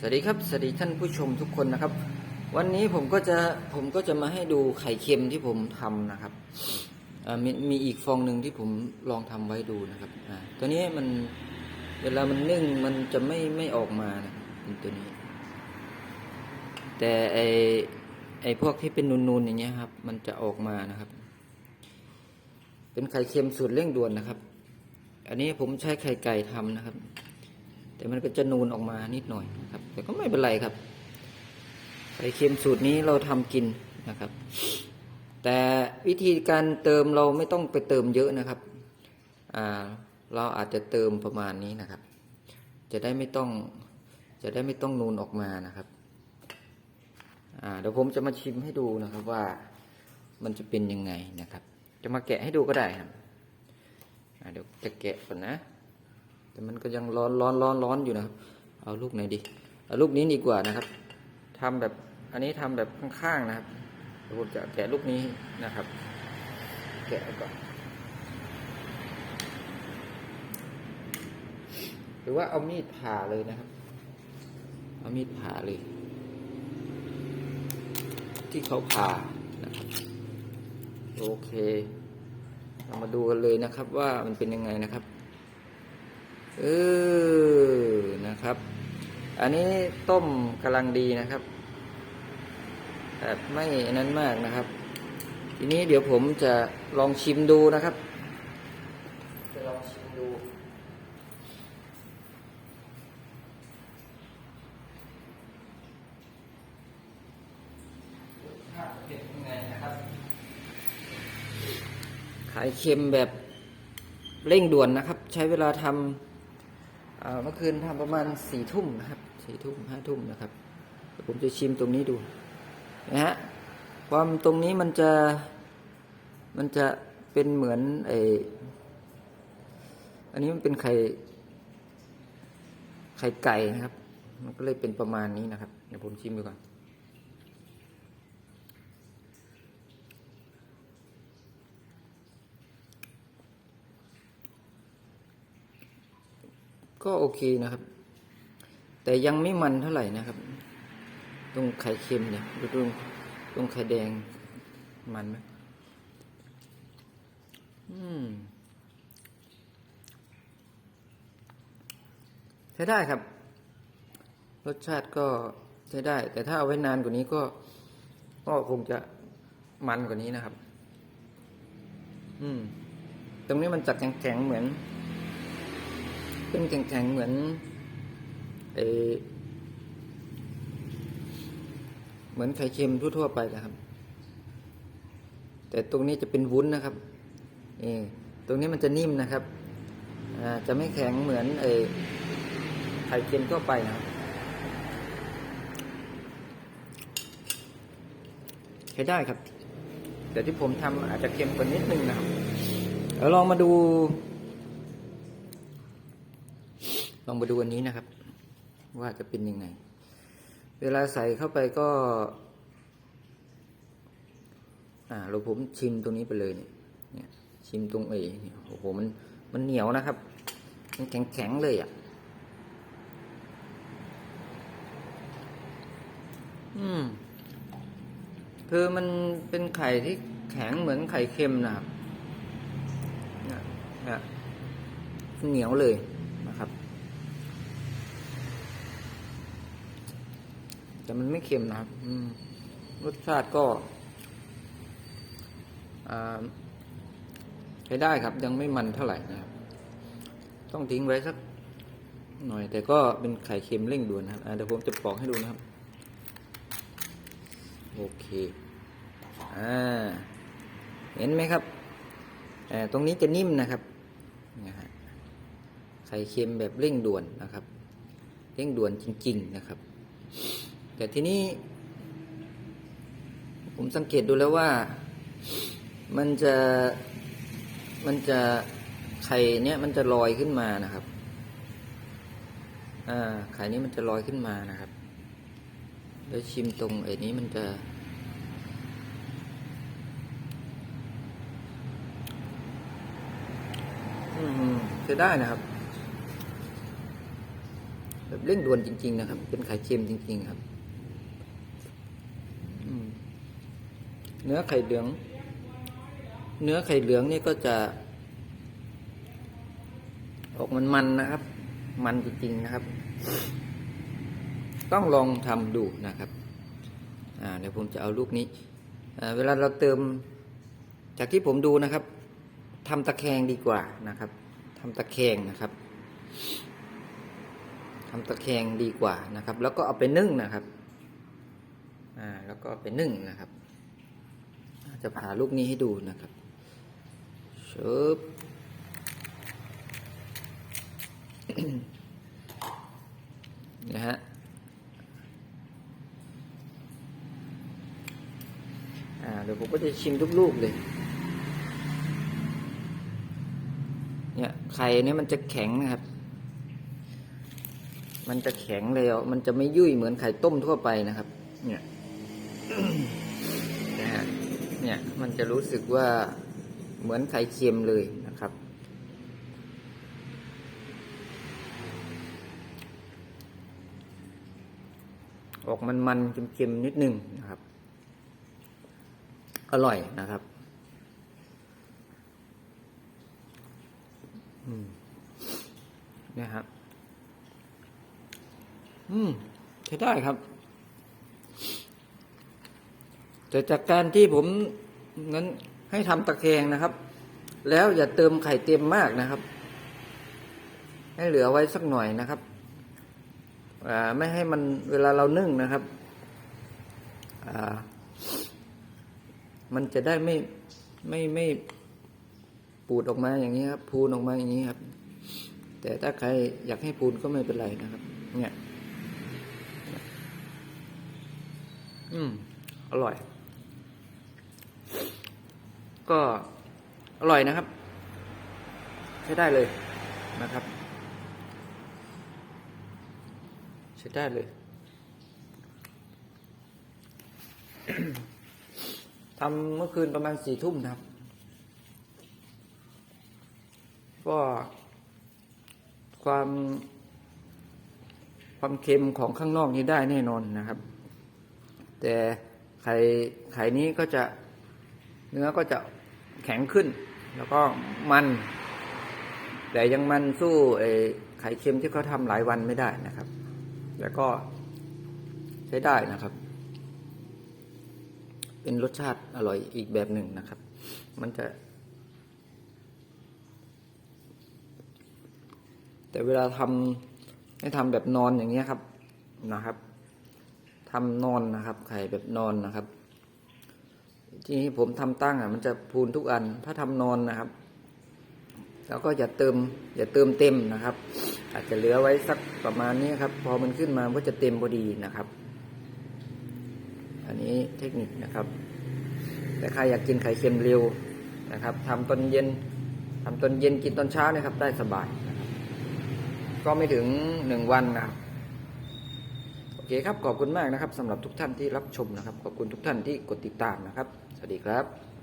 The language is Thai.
สวัสดีครับสวัสดีท่านผู้ชมทุกคนนะครับ วันนี้ผมก็จะผมก็จะมาให้ดูไข่เค็มที่ผมทำนะครับมีมีอีกฟองหนึ่งที่ผมลองทำไว้ดูนะครับตัวนี้มันเวลามันนึ่งมันจะไม่ไม่ออกมานะเป็นตัวนี้ แต่ไอไอพวกที่เป็นนูนๆอย่างเงี้ยครับ มันจะออกมานะครับ เป็นไข่เค็มสูตรเร่งด่วนนะครับ อันนี้ผมใช้ไข่ไก่ทำนะครับ แต่มันก็จะนูนออกมานิดหน่อยนะครับ แต่ก็ไม่เป็นไรครับไข่เค็มสูตรนี้เราทำกินนะครับ แต่วิธีการเติมเราไม่ต้องไปเติมเยอะนะครับอ่าเราอาจจะเติมประมาณนี้นะครับ จะได้ไม่ต้องจะได้ไม่ต้องนูนออกมานะครับอ่าเดี๋ยวผมจะมาชิมให้ดูนะครับว่ามันจะเป็นยังไงนะครับ จะมาแกะให้ดูก็ได้ครับเดี๋ยวจะแกะก่อนนะ แต่มันก็ยังร้อนร้อนร้อนร้อนอยู่นะครับ เอาลูกไหนดีเอาลูกนี้ดีกว่านะครับทำแบบอันนี้ทำแบบข้างๆนะครับเดี๋ยวผมจะแกะลูกนี้นะครับ แกะก่อนหรือว่าเอามีดผ่าเลยนะครับ เอามีดผ่าเลย ที่เขาผ่านะครับโอเค เรามาดูกันเลยนะครับว่ามันเป็นยังไงนะครับ เออนะครับ อันนี้ต้มกำลังดีนะครับแบบไม่นั้นมากนะครับ ทีนี้เดี๋ยวผมจะลองชิมดูนะครับ จะลองชิมดู ขายเค็มแบบเร่งด่วนนะครับ ใช้เวลาทำ เมื่อคืนทำประมาณสี่ทุ่มนะครับสี่ทุ่มห้าทุ่มนะครับผมจะชิมตรงนี้ดูนะฮะความตรงนี้มันจะมันจะเป็นเหมือนไออันนี้มันเป็นไข่ไข่ไก่นะครับ มันก็เลยเป็นประมาณนี้นะครับ เดี๋ยวผมชิมดูก่อน ก็โอเคนะครับ แต่ยังไม่มันเท่าไหร่นะครับ ตรงไข่เค็มเนี่ยดูตรงตรงไข่แดงมันไหมอืมใช้ได้ครับ รสชาติก็ใช้ได้ แต่ถ้าเอาไว้นานกว่านี้ก็ ก็คงจะมันกว่านี้นะครับ อืม ตรงนี้มันจัดแข็งๆเหมือน เป็นแข็งๆเหมือนเอเหมือนไข่เค็มทั่วๆไปนะครับ แต่ตรงนี้จะเป็นวุ้นนะครับเอตรงนี้มันจะนิ่มนะครับจะไม่แข็งเหมือนเอไข่เค็มทั่วไปนะครับใช้ได้ครับแต่ที่ผมทำอาจจะเค็มกว่านิดนึงนะครับเดี๋ยวลองมาดู ลองมาดูอันนี้นะครับ ว่าจะเป็นยังไง เวลาใส่เข้าไปก็ อ่า เราผมชิมตรงนี้ไปเลยเนี่ยเนี่ยชิมตรงเอเนี่ยโอ้โหมันมันเหนียวนะครับ มันแข็งแข็งๆเลยอะ อืม คือมันเป็นไข่ที่แข็งเหมือนไข่เค็มนะครับเนี่ยเนี่ยเหนียวเลยนะครับ แต่มันไม่เค็มนะครับรสชาติก็ใช้ได้ครับ ยังไม่มันเท่าไหร่นะครับ ต้องทิ้งไว้สักหน่อย แต่ก็เป็นไข่เค็มเร่งด่วนนะครับเดี๋ยวผมจะปอกให้ดูนะครับ โอเคอ่าเห็นไหมครับตรงนี้จะนิ่มนะครับไข่เค็มแบบเร่งด่วนนะครับ เร่งด่วนจริง ๆ นะครับ แต่ทีนี้ ผมสังเกตดูแล้วว่า มันจะมันจะไข่เนี้ยมันจะลอยขึ้นมานะครับอ่าไข่นี้มันจะลอยขึ้นมานะครับแล้วชิมตรงไอ้นี้มันจะ อืมใช้ได้นะครับแบบเร่งด่วนจริง ๆ นะครับ เป็นไข่เค็มจริง ๆ ครับอืม เนื้อไข่เหลือง เนื้อไข่เหลืองนี่ก็จะ ออกมันๆนะครับ มันจริงๆนะครับ ต้องลองทำดูนะครับอ่าเดี๋ยวผมจะเอาลูกนี้ เวลาเราเติม จากที่ผมดูนะครับทำตะแคงดีกว่านะครับทำตะแคงนะครับทำตะแคงดีกว่านะครับ แล้วก็เอาไปนึ่งนะครับ อ่า แล้วก็ไปนึ่งนะครับ จะผ่าลูกนี้ให้ดูนะครับชึบนะฮะอ่าเดี๋ยวผมก็จะชิมทุกลูกเลย เนี่ยไข่เนี่ยมันจะแข็งนะครับ มันจะแข็งเลยอะมันจะไม่ยุ่ยเหมือนไข่ต้มทั่วไปนะครับ เนี่ย นะฮะ เนี่ยมันจะรู้สึกว่าเหมือนไข่เค็มเลยนะครับ ออกมันๆเค็มๆนิดนึงนะครับ อร่อยนะครับเนี่ยครับ อืมใช้ได้ครับ แต่จากการที่ผมนั้นให้ทำตะแคงนะครับ แล้วอย่าเติมไข่เต็มมากนะครับ ให้เหลือไว้สักหน่อยนะครับไม่ให้มันเวลาเรานึ่งนะครับมันจะได้ไม่ไม่ไม่ปูดออกมาอย่างนี้ครับ พูนออกมาอย่างนี้ครับ แต่ถ้าใครอยากให้ปูนก็ไม่เป็นไรนะครับ เนี่ย อืม อร่อย ก็อร่อยนะครับ ใช้ได้เลยนะครับ ใช้ได้เลยทำเมื่อคืนประมาณสี่ทุ่มนะครับ ก็ความความเค็มของข้างนอกนี้ได้แน่นอนนะครับ แต่ไข่ไข่นี้ก็จะเนื้อก็จะ แข็งขึ้น แล้วก็มัน แต่ยังมันสู้ไอ้ไข่เค็มที่เขาทำหลายวันไม่ได้นะครับ แล้วก็ใช้ได้นะครับ เป็นรสชาติอร่อยอีกแบบหนึ่งนะครับ มันจะ แต่เวลาทำให้ทำแบบนอนอย่างเงี้ยครับนะครับทำนอนนะครับ ไข่แบบนอนนะครับ ที่นี้ผมทำตั้งอะมันจะพูนทุกอันถ้าทำนอนนะครับ แล้วก็อย่าเติม อย่าเติมเต็มนะครับ อาจจะเหลือไว้สักประมาณนี้ครับ พอมันขึ้นมาก็จะเต็มพอดีนะครับ อันนี้เทคนิคนะครับ แต่ใครอยากกินไข่เค็มเร็วนะครับทำตอนเย็นทำตอนเย็นกินตอนเช้านะครับ ได้สบาย ก็ไม่ถึงหนึ่งวันนะครับโอเคครับ ขอบคุณมากนะครับสำหรับทุกท่านที่รับชมนะครับ ขอบคุณทุกท่านที่กดติดตามนะครับ สวัสดีครับ